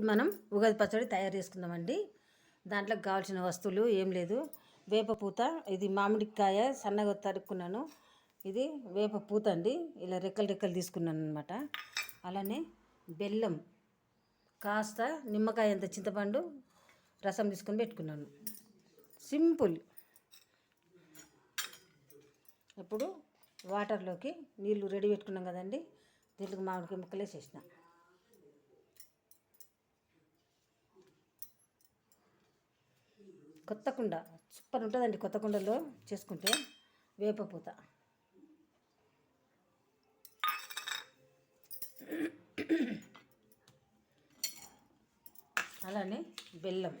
ఇప్పుడు మనం ఉగాది పచ్చడి తయారు చేసుకుందామండి. దాంట్లోకి కావాల్సిన వస్తువులు ఏం లేదు. వేప పూత ఇది మామిడికాయ సన్నగా తరుక్కున్నాను. ఇది వేప పూత అండి. ఇలా రెక్కలు రెక్కలు తీసుకున్నాను అనమాట అలానే బెల్లం కాస్త నిమ్మకాయ అంత చింతపండు రసం తీసుకొని పెట్టుకున్నాను. సింపుల్. ఇప్పుడు వాటర్లోకి నీళ్ళు రెడీ పెట్టుకున్నాం కదండి. దీంట్లోకి మామిడికాయ ముక్కలే చేసినా కొత్త కుండ సూపర్ ఉంటుందండి కొత్త కుండలో చేసుకుంటే వేపపూత అలానే బెల్లం.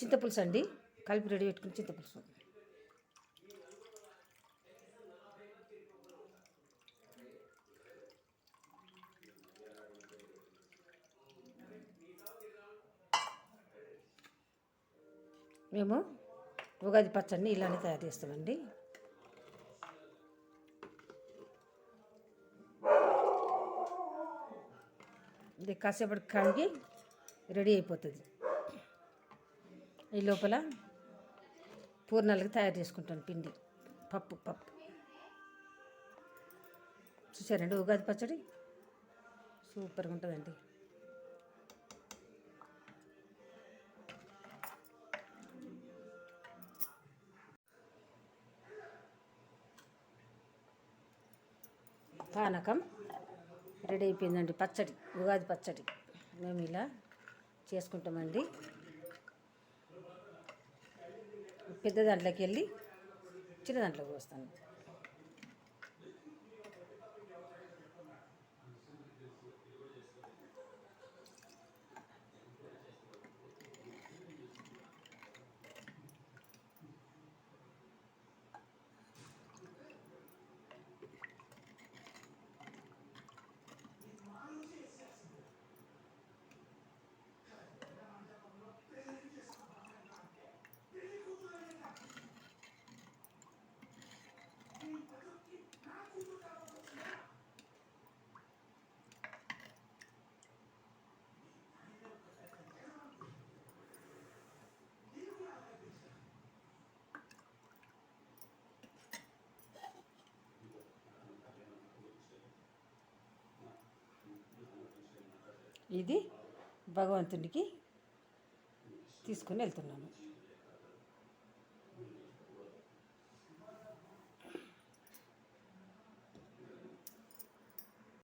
చింతపులుసు అండి. కలిపి రెడీ పెట్టుకుని చింతపులుసు. మేము ఉగాది పచ్చడిని ఇలానే తయారు చేస్తామండి. ఇది కాసేపటి కడిగి రెడీ అయిపోతుంది. ఈ లోపల పూర్ణాలకి తయారు చేసుకుంటాను పిండి. పప్పు పప్పు. చూసారండి ఉగాది పచ్చడి? సూపర్గా ఉంటుందండి. పానకం రెడీ అయిపోయిందండి పచ్చడి ఉగాది పచ్చడి. మేము ఇలా చేసుకుంటామండి. పెద్ద దాంట్లోకి వెళ్ళి చిన్న దాంట్లోకి వస్తాను. ఇది భగవంతునికి తీసుకుని వెళ్తున్నాను.